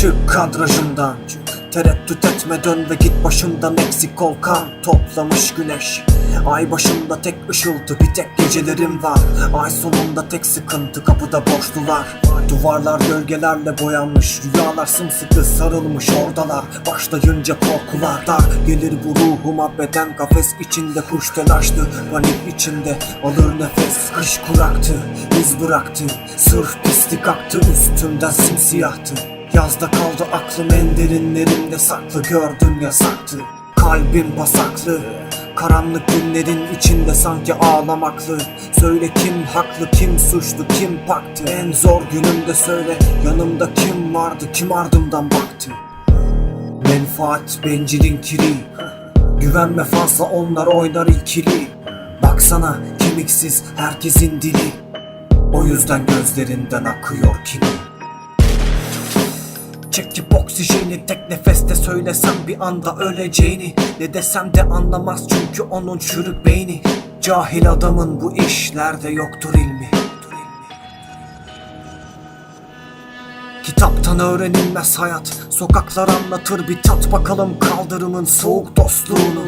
Çık kadrajından Tereddüt etme dön ve git başımdan. Eksik ol kan Toplamış güneş. Ay başımda tek ışıltı bir tek gecelerim var. Ay sonunda tek sıkıntı kapıda boşlular. Duvarlar gölgelerle boyanmış Rüyalar sımsıkı sarılmış oradalar Başlayınca korkular dar. Gelir bu ruhuma beden kafes içinde Kuş telaşlı. Panik içinde Alır nefes kış kuraktı iz bıraktı. Sırf pislik aktı üstümden simsiyahtı Yazda kaldı aklım en derinlerimde saklı gördüm yasaktı. Kalbim pasaklı Karanlık günlerin içinde sanki ağlamaklı. Söyle kim haklı kim suçlu kim paktı? En zor günümde söyle yanımda kim vardı kim ardımdan baktı? Menfaat bencilin kiri Güvenme fazla onlar oynar ikili. Baksana kemiksiz herkesin dili O yüzden gözlerinden akıyor kini Çekip oksijeni tek nefeste söylesem bir anda öleceğini. Ne desem de anlamaz çünkü onun çürük beyni. Cahil adamın bu işlerde yoktur ilmi. Kitaptan öğrenilmez hayat. Sokaklar anlatır bir tat. Bakalım kaldırımın soğuk dostluğunu.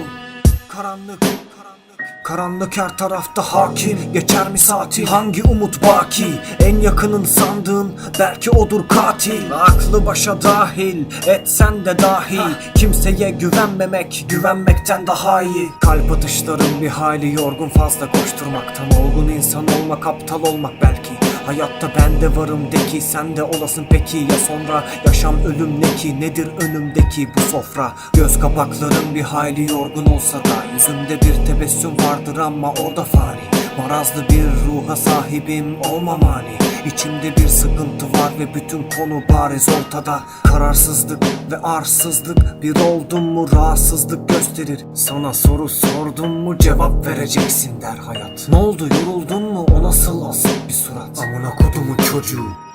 Karanlık Karanlık her tarafta hakim. Geçer mi saati Hangi umut baki? En yakının sandığın Belki odur katil. Aklı başa dahil Etsen de dahi. Kimseye güvenmemek Güvenmekten daha iyi. Kalp atışlarım bir hayli yorgun Fazla koşturmaktan. Olgun insan olmak aptal olmak belki Hayatta ben de varım de ki sen de olasın. Peki ya sonra? Yaşam ölüm ne ki? Nedir önümdeki bu sofra? Göz kapaklarım bir hayli yorgun olsa da Yüzümde bir tebessüm vardır ama o da fani Marazlı bir ruha sahibim olmamani İçimde bir sıkıntı var ve bütün konu bariz ortada. Kararsızlık ve arsızlık bir oldum mu rahatsızlık gösterir. Sana soru sordum mu cevap vereceksin der hayat. Ne oldu yoruldun mu? O nasıl asık bir surat? Amına kodumun çocuğu